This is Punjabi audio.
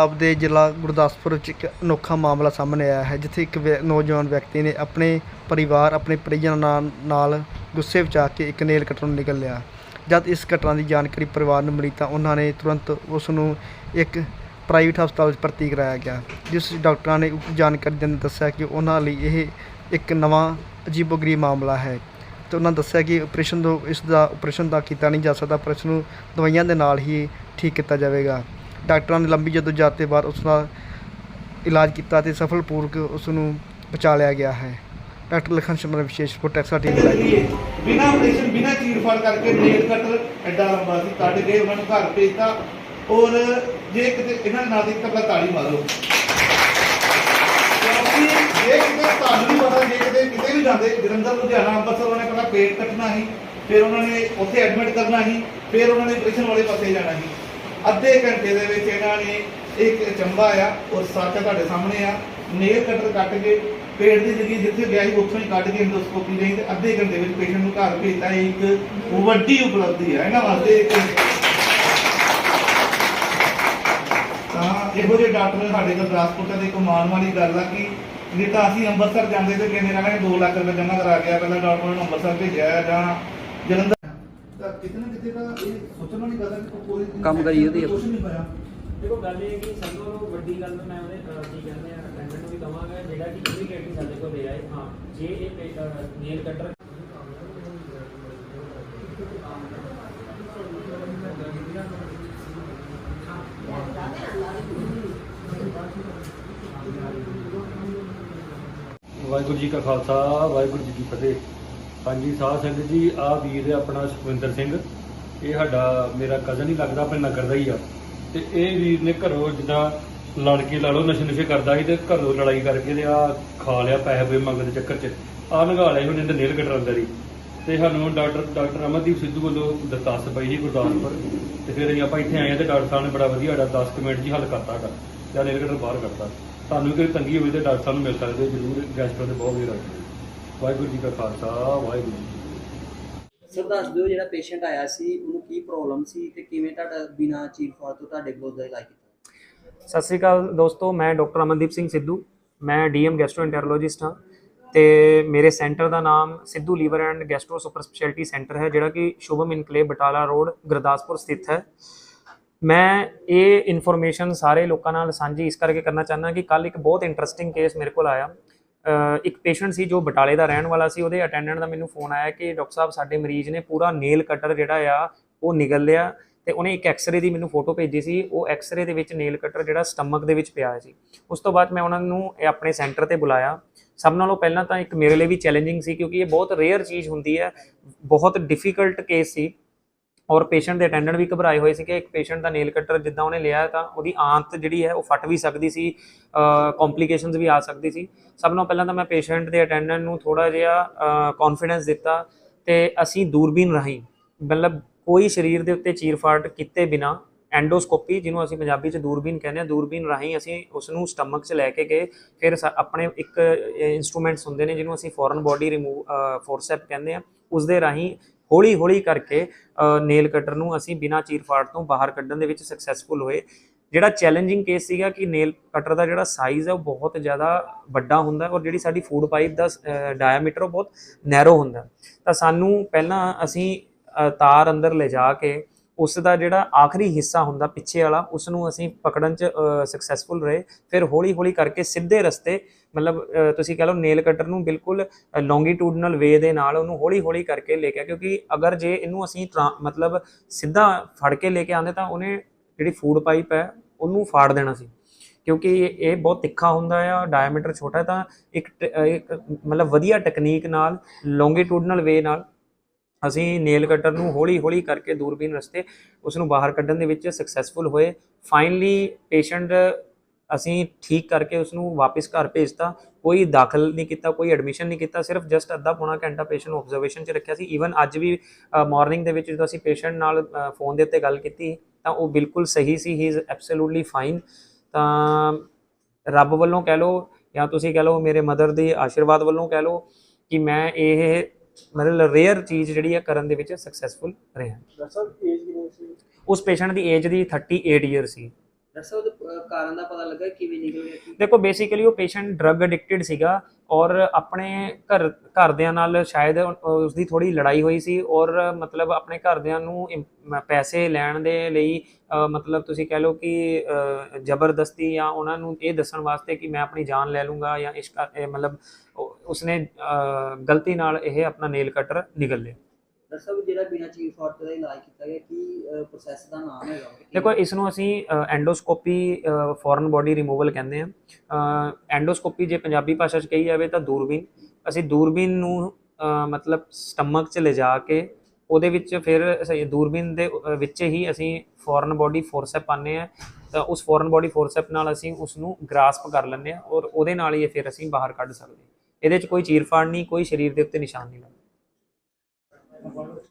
ਪੰਜਾਬ ਦੇ ਜ਼ਿਲ੍ਹਾ ਗੁਰਦਾਸਪੁਰ ਵਿੱਚ ਇੱਕ ਅਨੋਖਾ ਮਾਮਲਾ ਸਾਹਮਣੇ ਆਇਆ ਹੈ, ਜਿੱਥੇ ਇੱਕ ਵਿਅ- ਨੌਜਵਾਨ ਵਿਅਕਤੀ ਨੇ ਆਪਣੇ ਪਰਿਵਾਰ, ਆਪਣੇ ਪਰਿਜਨਾਂ ਨਾਲ ਨਾਲ ਗੁੱਸੇ ਵਿੱਚ ਆ ਕੇ ਇੱਕ ਨੇਲ ਕੱਟਣ ਨੂੰ ਨਿਕਲ ਲਿਆ। ਜਦ ਇਸ ਘਟਨਾ ਦੀ ਜਾਣਕਾਰੀ ਪਰਿਵਾਰ ਨੂੰ ਮਿਲੀ ਤਾਂ ਉਹਨਾਂ ਨੇ ਤੁਰੰਤ ਉਸ ਨੂੰ ਇੱਕ ਪ੍ਰਾਈਵੇਟ ਹਸਪਤਾਲ ਵਿੱਚ ਭਰਤੀ ਕਰਾਇਆ ਗਿਆ, ਜਿਸ ਡਾਕਟਰਾਂ ਨੇ ਉਕਤ ਜਾਣਕਾਰੀ ਦਿੰਦੇ ਦੱਸਿਆ ਕਿ ਉਹਨਾਂ ਲਈ ਇਹ ਇੱਕ ਨਵਾਂ ਅਜੀਬੋ-ਗਰੀਬ ਮਾਮਲਾ ਹੈ। ਤੇ ਉਹਨਾਂ ਦੱਸਿਆ ਕਿ ਆਪਰੇਸ਼ਨ ਤੋਂ, ਇਸ ਦਾ ਆਪਰੇਸ਼ਨ ਦਾ ਕੀਤਾ ਨਹੀਂ ਜਾ ਸਕਦਾ, ਪਰ ਇਸ ਨੂੰ ਦਵਾਈਆਂ ਦੇ ਨਾਲ ਹੀ ਠੀਕ ਕੀਤਾ ਜਾਵੇਗਾ। ਡਾਕਟਰਾਂ ਨੇ ਲੰਬੀ ਜਦੋਜਹਿਦ ਦੇ ਬਾਅਦ ਉਸ ਦਾ ਇਲਾਜ ਕੀਤਾ ਤੇ ਸਫਲਪੂਰਵਕ ਉਸ ਨੂੰ ਬਚਾ ਲਿਆ ਗਿਆ ਹੈ। ਡਾਕਟਰ ਲਖਨ ਸ਼ਰਮਾ, ਵਿਸ਼ੇਸ਼ ਰਿਪੋਰਟ, ਐਕਸਾ ਟੀਵੀ ਲਾਈਵ ਬਿਨਾ ਆਪਰੇਸ਼ਨ ਬਿਨਾ ਚੀਰਫਾੜ ਕਰਕੇ ਨੇਲ ਕਟਰ ਐਡਾ ਲੰਬਾ ਸੀ ਕੱਢ ਕੇ ਉਹਨਾਂ ਨੂੰ ਘਰ ਭੇਜਤਾ। ਔਰ ਜੇ ਕਿਤੇ ਇਹਨਾਂ ਨਾਲ ਦੀ ਤਾਂ ਤਾਲੀ ਮਾਰੋ। ਕਿਉਂਕਿ ਜੇ ਕਿਤੇ ਤੁਹਾਨੂੰ ਪਤਾ ਜੇ ਕਿਤੇ ਕਿਤੇ ਵੀ ਜਾਂਦੇ, ਜਲੰਧਰ, ਲੁਧਿਆਣਾ, ਅੰਮ੍ਰਿਤਸਰ, ਉਹਨੇ ਪਹਿਲਾਂ ਪੇਟ ਕੱਟਣਾ ਸੀ, ਫਿਰ ਉਹਨਾਂ ਨੇ ਉੱਥੇ ਐਡਮਿਟ ਕਰਨਾ ਸੀ, ਫਿਰ ਉਹਨਾਂ ਨੇ ਆਪਰੇਸ਼ਨ ਵਾਲੇ ਪਾਸੇ ਜਾਣਾ ਸੀ। ਅੱਧੇ ਘੰਟੇ ਦੇ ਵਿੱਚ ਇਹਨਾਂ ਨੇ ਇੱਕ ਚੰਬਾ ਆ, ਔਰ ਸੱਚ ਤੁਹਾਡੇ ਸਾਹਮਣੇ ਆ ਨੇਲ ਕਟਰ ਕੱਟ ਕੇ ਪੇਟ ਦੀ ਜਗ੍ਹਾ ਜਿੱਥੇ ਗਿਆ ਸੀ, ਉੱਥੋਂ ਹੀ ਕੱਢ ਕੇ ਇੰਡੋਸਕੋਪੀ ਲਈ ਤੇ ਅੱਧੇ ਘੰਟੇ ਵਿੱਚ ਪੇਸ਼ੈਂਟ ਨੂੰ ਘਰ ਭੇਜਤਾ ਇਹ ਇੱਕ ਵੱਡੀ ਉਪਲਬਧੀ ਹੈ ਇਹਨਾਂ ਵਾਸਤੇ ਇੱਕ ਤਾਂ ਇਹੋ ਜਿਹੇ ਡਾਕਟਰ ਸਾਡੇ ਗੁਰਦਾਸਪੁਰ ਤੇ ਇੱਕ ਮਾਣ ਵਾਲੀ ਗੱਲ ਆ ਕਿ ਨਹੀਂ ਤਾਂ ਅਸੀਂ ਅੰਮ੍ਰਿਤਸਰ ਜਾਂਦੇ ਤੇ ਕਹਿੰਦੇ ਰਹਿਣਾ 2 ਲੱਖ ਰੁਪਏ ਜਮ੍ਹਾਂ ਕਰਾ ਗਿਆ ਪਹਿਲਾਂ ਡਾਕਟਰ ਨੂੰ ਅੰਮ੍ਰਿਤਸਰ ਭੇਜਿਆ ਜਾਂ ਜਲੰਧਰ ਕਿਤੇ ਨਾ ਕਿਤੇ ਤਾਂ ਇਹ ਸੋਚਣ ਵਾਲੀ ਗੱਲ ਹੈ ਕਿ ਕੋਈ ਕੰਮ ਕਰੀ ਉਹਦੀ ਕੁਛ ਨਹੀਂ ਹੋਇਆ। ਦੇਖੋ ਗੱਲ ਇਹ ਹੈ ਕਿ ਸਭ ਤੋਂ ਵੱਡੀ ਗੱਲ ਮੈਂ ਉਹਦੇ ਅਹ, ਕੀ ਕਹਿੰਦੇ ਆ ਅਟੈਂਡੈਂਟ ਨੂੰ ਵੀ ਕਹਾਂਗਾ ਜਿਹੜਾ ਕਿ ਇਮੀਡੀਏਟਲੀ ਸਾਡੇ ਕੋਲ ਦੇ ਆਏ ਹਾਂ ਜੇ ਇਹ ਨੇਲ ਕਟਰ ਵਾਹਿਗੁਰੂ ਜੀ ਕਾ ਖਾਲਸਾ ਵਾਹਿਗੁਰੂ ਜੀ ਕੀ ਫਤਿਹ। ਹਾਂਜੀ, ਸਾਧ ਸੰਗਤ ਜੀ ਆ ਵੀਰ ਹੈ ਆਪਣਾ ਸੁਖਵਿੰਦਰ ਸਿੰਘ। ਇਹ ਸਾਡਾ, ਮੇਰਾ ਕਜ਼ਨ ਹੀ ਲੱਗਦਾ, ਆਪਣੇ ਨਗਰ ਦਾ ਹੀ ਆ। ਤੇ ਇਹ ਵੀਰ ਨੇ ਘਰੋਂ ਜਿੱਦਾਂ ਲੜ ਕੇ ਲਾ ਲਓ, ਨਸ਼ੇ ਨੁਸ਼ੇ ਕਰਦਾ ਸੀ ਤੇ ਘਰੋਂ ਲੜਾਈ ਕਰਕੇ ਤੇ ਆ ਖਾ ਲਿਆ ਪੈਸੇ ਪੂਸੇ ਮੰਗਣ ਦੇ ਚੱਕਰ 'ਚ। ਆ ਨਗਾ ਲਿਆ ਉਹਨੇ ਤੇ ਨੇਲ ਕਟਰ ਅੰਦਰ ਹੀ ਤੇ ਸਾਨੂੰ ਡਾਕਟਰ ਡਾਕਟਰ ਅਮਨਦੀਪ ਸਿੱਧੂ ਵੱਲੋਂ ਦਰਖਾਸਤ ਪਈ ਸੀ ਗੁਰਦਾਸਪੁਰ ਤੇ ਫਿਰ ਅਸੀਂ ਆਪਾਂ ਇੱਥੇ ਆਏ ਹਾਂ ਤੇ ਡਾਕਟਰ ਸਾਹਿਬ ਨੇ ਬੜਾ ਵਧੀਆ ਸਾਡਾ 10 ਮਿੰਟ 'ਚ ਹੀ ਹੱਲ ਕਰਤਾ ਸਾਡਾ। ਜਾਂ ਨੇਲ ਕਟਰ ਬਾਹਰ ਕਰਤਾ। ਤੁਹਾਨੂੰ ਕੋਈ ਤੰਗੀ ਹੋਵੇ ਤੇ ਡਾਕਟਰ ਸਾਹਿਬ ਨੂੰ ਮਿਲ ਸਕਦੇ ਜਰੂਰ ਗੈਸਟਰ ਦੇ ਬਹੁਤ ਵਧੀਆ ਡਾਕਟਰ ਵਾਹਿਗੁਰੂ ਜੀ ਕਾ ਖਾਲਸਾ ਵਾਹਿਗੁਰੂ ਜੀ ਕੀ ਫਤਿਹ। ਸਰ ਦੱਸ ਦਿਓ ਜਿਹੜਾ ਪੇਸ਼ੈਂਟ ਆਇਆ ਸੀ ਉਹਨੂੰ ਕੀ ਪ੍ਰੋਬਲਮ ਸੀ ਤੇ ਕਿਵੇਂ ਤੁਹਾਡਾ ਬਿਨਾ ਚੀਰਫਾੜ ਤੋਂ ਤੁਹਾਡੇ ਕੋਲ ਦਾ ਇਲਾਜ ਕੀਤਾ? ਸਤਿ ਸ੍ਰੀ ਅਕਾਲ ਦੋਸਤੋ ਮੈਂ ਡਾਕਟਰ ਅਮਨਦੀਪ ਸਿੰਘ ਸਿੱਧੂ। ਮੈਂ ਡੀਐਮ ਗੈਸਟ੍ਰੋਐਂਟਰੋਲੋਜਿਸਟ ਹਾਂ ਤੇ ਮੇਰੇ ਸੈਂਟਰ ਦਾ ਨਾਮ Sidhu liver and gastro super speciality centre ਹੈ ਜਿਹੜਾ ਕਿ ਸ਼ੁਭਮ ਇਨਕਲੇਵ ਬਟਾਲਾ ਰੋਡ ਗੁਰਦਾਸਪੁਰ ਸਥਿਤ ਹੈ। ਮੈਂ ਇਹ ਇਨਫੋਰਮੇਸ਼ਨ ਸਾਰੇ ਲੋਕਾਂ ਨਾਲ ਸਾਂਝੀ ਇਸ ਕਰਕੇ ਕਰਨਾ ਚਾਹੁੰਦਾ ਕਿ ਕੱਲ ਇੱਕ ਬਹੁਤ ਇੰਟਰਸਟਿੰਗ ਕੇਸ ਮੇਰੇ ਕੋਲ ਆਇਆ। ਇੱਕ ਪੇਸ਼ੈਂਟ ਸੀ ਜੋ ਬਟਾਲੇ ਦਾ ਰਹਿਣ ਵਾਲਾ ਸੀ, ਉਹਦੇ ਅਟੈਂਡੈਂਟ ਦਾ ਮੈਨੂੰ ਫੋਨ ਆਇਆ ਕਿ ਡਾਕਟਰ ਸਾਹਿਬ, ਸਾਡੇ ਮਰੀਜ਼ ਨੇ ਪੂਰਾ ਨੇਲ ਕਟਰ ਜਿਹੜਾ ਆ, ਉਹ ਨਿਗਲ ਲਿਆ ਤੇ ਉਹਨੇ ਇੱਕ ਐਕਸ-ਰੇ ਦੀ ਮੈਨੂੰ ਫੋਟੋ ਭੇਜੀ ਸੀ, ਉਹ ਐਕਸ-ਰੇ ਦੇ ਵਿੱਚ ਨੇਲ ਕਟਰ ਜਿਹੜਾ ਸਟਮਕ ਦੇ ਵਿੱਚ ਪਿਆ ਸੀ। ਉਸ ਤੋਂ ਬਾਅਦ ਮੈਂ ਉਹਨਾਂ ਨੂੰ ਇਹ ਆਪਣੇ ਸੈਂਟਰ ਤੇ ਬੁਲਾਇਆ। ਸਭ ਨਾਲੋਂ ਪਹਿਲਾਂ ਤਾਂ ਇੱਕ ਮੇਰੇ ਲਈ ਵੀ ਚੈਲੰਜਿੰਗ ਸੀ ਕਿਉਂਕਿ ਇਹ ਬਹੁਤ ਰੇਅਰ ਚੀਜ਼ ਹੁੰਦੀ ਹੈ, ਬਹੁਤ ਡਿਫਿਕਲਟ ਕੇਸ ਸੀ। ਔਰ ਪੇਸ਼ੈਂਟ ਦੇ ਅਟੈਂਡੈਂਟ ਵੀ ਘਬਰਾਏ ਹੋਏ ਸੀ ਕਿ ਇੱਕ ਪੇਸ਼ੈਂਟ ਦਾ ਨੇਲ ਕਟਰ ਜਿੱਦਾਂ ਉਹਨੇ ਲਿਆ ਤਾਂ ਉਹਦੀ ਆਂਤ ਜਿਹੜੀ ਹੈ ਉਹ ਫਟ ਵੀ ਸਕਦੀ ਸੀ ਕੰਪਲਿਕੇਸ਼ਨਸ ਵੀ ਆ ਸਕਦੀ ਸੀ। ਸਭ ਨਾਲੋਂ ਪਹਿਲਾਂ ਤਾਂ ਮੈਂ ਪੇਸ਼ੈਂਟ ਦੇ ਅਟੈਂਡੈਂਟ ਨੂੰ ਥੋੜਾ ਜਿਹਾ ਕੌਨਫੀਡੈਂਸ ਦਿੱਤਾ ਤੇ ਅਸੀਂ ਦੂਰਬੀਨ ਰਾਹੀਂ ਮਤਲਬ ਕੋਈ ਸਰੀਰ ਦੇ ਉੱਤੇ ਚੀਰਫਾੜ ਕੀਤੇ ਬਿਨਾ ਐਂਡੋਸਕੋਪੀ ਜਿਹਨੂੰ ਅਸੀਂ ਪੰਜਾਬੀ ਚ ਦੂਰਬੀਨ ਕਹਿੰਦੇ ਆ ਦੂਰਬੀਨ ਰਾਹੀਂ ਅਸੀਂ ਉਸ ਨੂੰ ਸਟਮਕ 'ਚ ਲੈ ਕੇ ਗਏ। ਫਿਰ ਸਾ- ਆਪਣੇ ਇੱਕ ਇਨਸਟਰੂਮੈਂਟਸ ਹੁੰਦੇ ਨੇ ਜਿਹਨੂੰ ਅਸੀਂ ਫੋਰਨ ਬੋਡੀ ਰਿਮੂਵ ਫੋਰਸੈਪ ਕਹਿੰਦੇ ਆ ਉਸ ਦੇ ਰਾਹੀਂ ਹੌਲੀ ਹੌਲੀ ਕਰਕੇ ਨੇਲ ਕਟਰ ਨੂੰ ਅਸੀਂ ਬਿਨਾਂ ਚੀਰ ਫਾੜ ਤੋਂ ਬਾਹਰ ਕੱਢਣ ਦੇ ਵਿੱਚ ਸਕਸੈਸਫੁਲ ਹੋਏ। ਜਿਹੜਾ ਚੈਲੰਜਿੰਗ ਕੇਸ ਸੀਗਾ ਕਿ ਨੇਲ ਕਟਰ ਦਾ ਜਿਹੜਾ ਸਾਈਜ਼ ਹੈ ਉਹ ਬਹੁਤ ਜ਼ਿਆਦਾ ਵੱਡਾ ਹੁੰਦਾ ਔਰ ਜਿਹੜੀ ਸਾਡੀ ਫੂਡ ਪਾਈਪ ਦਾ ਡਾਇਆਮੀਟਰ ਉਹ ਬਹੁਤ ਨੈਰੋ ਹੁੰਦਾ। ਤਾਂ ਸਾਨੂੰ ਪਹਿਲਾਂ ਅਸੀਂ ਤਾਰ ਅੰਦਰ ਲੈ ਜਾ ਕੇ ਉਸ ਦਾ ਜਿਹੜਾ ਆਖਰੀ ਹਿੱਸਾ ਹੁੰਦਾ ਪਿੱਛੇ ਵਾਲਾ ਉਸ ਨੂੰ ਅਸੀਂ ਪਕੜਨ ਚ ਸਕਸੈਸਫੁਲ ਰਹੇ। ਫਿਰ ਹੌਲੀ ਹੌਲੀ ਕਰਕੇ ਸਿੱਧੇ ਰਸਤੇ, ਮਤਲਬ ਤੁਸੀਂ ਕਹ ਲਓ ਨੇਲ ਕਟਰ ਨੂੰ ਬਿਲਕੁਲ ਲੌਂਗੀਟਿਊਡਨਲ ਵੇ ਦੇ ਨਾਲ ਉਹਨੂੰ ਹੌਲੀ ਹੌਲੀ ਕਰਕੇ ਲੈ ਕੇ ਕਿਉਂਕਿ ਅਗਰ ਜੇ ਇਹਨੂੰ ਅਸੀਂ ਟਰਾਂ- ਮਤਲਬ ਸਿੱਧਾ ਫੜ ਕੇ ਲੈ ਕੇ ਆਂਦੇ ਤਾਂ ਉਹਨੇ ਜਿਹੜੀ ਫੂਡ ਪਾਈਪ ਹੈ, ਉਹਨੂੰ ਫਾੜ ਦੇਣਾ ਸੀ। ਕਿਉਂਕਿ ਇਹ ਇਹ ਬਹੁਤ ਤਿੱਖਾ ਹੁੰਦਾ ਆ ਡਾਇਆਮੀਟਰ ਛੋਟਾ ਤਾਂ ਇੱਕ ਟ- ਇੱਕ, ਮਤਲਬ ਵਧੀਆ ਟੈਕਨੀਕ ਨਾਲ ਲੌਂਗੀਟਿਊਡਨਲ ਵੇ ਨਾਲ ਅਸੀਂ ਨੇਲ ਕਟਰ ਨੂੰ ਹੌਲੀ ਹੌਲੀ ਕਰਕੇ ਦੂਰਬੀਨ ਰਸਤੇ ਉਸ ਨੂੰ ਬਾਹਰ ਕੱਢਣ ਦੇ ਵਿੱਚ ਸਕਸੈਸਫੁਲ ਹੋਏ। ਫਾਈਨਲੀ ਪੇਸ਼ੈਂਟ ਅਸੀਂ ਠੀਕ ਕਰਕੇ ਉਸ ਨੂੰ ਵਾਪਸ ਘਰ ਭੇਜਤਾ। ਕੋਈ ਦਾਖਲ ਨਹੀਂ ਕੀਤਾ, ਕੋਈ ਐਡਮਿਸ਼ਨ ਨਹੀਂ ਕੀਤਾ, ਸਿਰਫ ਜਸਟ ਅੱਧਾ ਪੌਣਾ ਘੰਟਾ ਪੇਸ਼ੈਂਟ ਨੂੰ ਆਬਜ਼ਰਵੇਸ਼ਨ 'ਚ ਰੱਖਿਆ ਸੀ। ਈਵਨ ਅੱਜ ਵੀ ਮਾਰਨਿੰਗ ਦੇ ਵਿੱਚ ਜਦੋਂ ਅਸੀਂ ਪੇਸ਼ੈਂਟ ਨਾਲ ਫੋਨ ਦੇ ਉੱਤੇ ਗੱਲ ਕੀਤੀ, ਤਾਂ ਉਹ ਬਿਲਕੁਲ ਸਹੀ ਸੀ ਹੀ ਇਜ਼ ਐਬਸੋਲੂਟਲੀ ਫਾਈਨ ਤਾਂ ਰੱਬ ਵੱਲੋਂ ਕਹਿ ਲਓ ਜਾਂ ਤੁਸੀਂ ਕਹਿ ਲਓ ਮੇਰੇ ਮਦਰ ਦੇ ਆਸ਼ੀਰਵਾਦ ਵੱਲੋਂ ਕਹਿ ਲਓ ਕਿ ਮੈਂ ਇਹ ਮਤਲਬ ਰੇਅਰ ਚੀਜ਼ ਜਿਹੜੀ ਹੈ ਕਰਨ ਦੇ ਵਿੱਚ ਸਕਸੈਸਫੁਲ ਰਿਹਾ ਏਜ ਕਿੰਨੀ ਸੀ। ਉਸ ਪੇਸ਼ੈਂਟ ਦੀ ਏਜ ਦੀ 38 ਇਅਰ ਸੀ। ਡਾਕਟਰ ਸਾਹਿਬ ਉਹਦੇ ਅਹ, ਕਾਰਨ ਦਾ ਪਤਾ ਲੱਗਾ ਕਿਵੇਂ ਨਿਕਲ ਗਿਆ ਦੇਖੋ ਬੇਸਿਕਲੀ ਉਹ ਪੇਸ਼ੈਂਟ ਡਰੱਗ ਐਡਿਕਟਡ ਸੀਗਾ ਔਰ ਆਪਣੇ ਘਰ ਘਰਦਿਆਂ ਨਾਲ ਸ਼ਾਇਦ ਉਸ ਦੀ ਥੋੜੀ ਲੜਾਈ ਹੋਈ ਸੀ ਔਰ ਮਤਲਬ ਆਪਣੇ ਘਰਦਿਆਂ ਨੂੰ ਪੈਸੇ ਲੈਣ ਦੇ ਲਈ ਮਤਲਬ ਤੁਸੀਂ ਕਹਿ ਲਓ ਕਿ ਜ਼ਬਰਦਸਤੀ ਜਾਂ ਉਹਨਾਂ ਨੂੰ ਇਹ ਦੱਸਣ ਵਾਸਤੇ ਕਿ ਮੈਂ ਆਪਣੀ ਜਾਨ ਲੈ ਲੂੰਗਾ ਜਾਂ ਇਸ ਮਤਲਬ ਉਸਨੇ ਗਲਤੀ ਨਾਲ ਇਹ ਆਪਣਾ ਨੇਲ ਕਟਰ ਨਿਗਲ ਲਿਆ। ਸਾਹਿਬ ਜਿਹੜਾ ਬਿਨਾਂ ਚੀਰ ਫਾੜ ਦਾ ਇਲਾਜ ਕੀਤਾ ਗਿਆ ਕੀ ਪ੍ਰੋਸੈਸ ਦਾ ਨਾਮ ਹੈਗਾ? ਦੇਖੋ ਇਸ ਨੂੰ ਅਸੀਂ ਐਂਡੋਸਕੋਪੀ ਫੋਰਨ ਬੋਡੀ ਰਿਮੂਵਲ ਕਹਿੰਦੇ ਆ ਐਂਡੋਸਕੋਪੀ ਜੇ ਪੰਜਾਬੀ ਭਾਸ਼ਾ 'ਚ ਕਹੀ ਜਾਵੇ ਤਾਂ ਦੂਰਬੀਨ। ਅਸੀਂ ਦੂਰਬੀਨ ਨੂੰ ਮਤਲਬ ਸਟਮਕ 'ਚ ਲਿਜਾ ਕੇ ਉਹਦੇ ਵਿੱਚ ਫਿਰ ਦੂਰਬੀਨ ਦੇ ਵਿੱਚ ਹੀ ਅਸੀਂ ਫੋਰਨ ਬੋਡੀ ਫੋਰਸੈਪ ਪਾਉਂਦੇ ਆ ਤਾਂ ਉਸ ਫੋਰਨ ਬੋਡੀ ਫੋਰਸੈਪ ਨਾਲ ਅਸੀਂ ਉਸ ਨੂੰ ਗ੍ਰਾਸਪ ਕਰ ਲੈਂਦੇ ਆ ਔਰ ਉਹਦੇ ਨਾਲ ਹੀ ਫਿਰ ਅਸੀਂ ਬਾਹਰ ਕੱਢ ਸਕਦੇ ਹਾਂ। ਇਹਦੇ 'ਚ ਕੋਈ ਚੀਰਫਾੜ ਨਹੀਂ ਕੋਈ ਸਰੀਰ ਦੇ ਉੱਤੇ ਨਿਸ਼ਾਨ ਨਹੀਂ ਲੱਗਦਾ।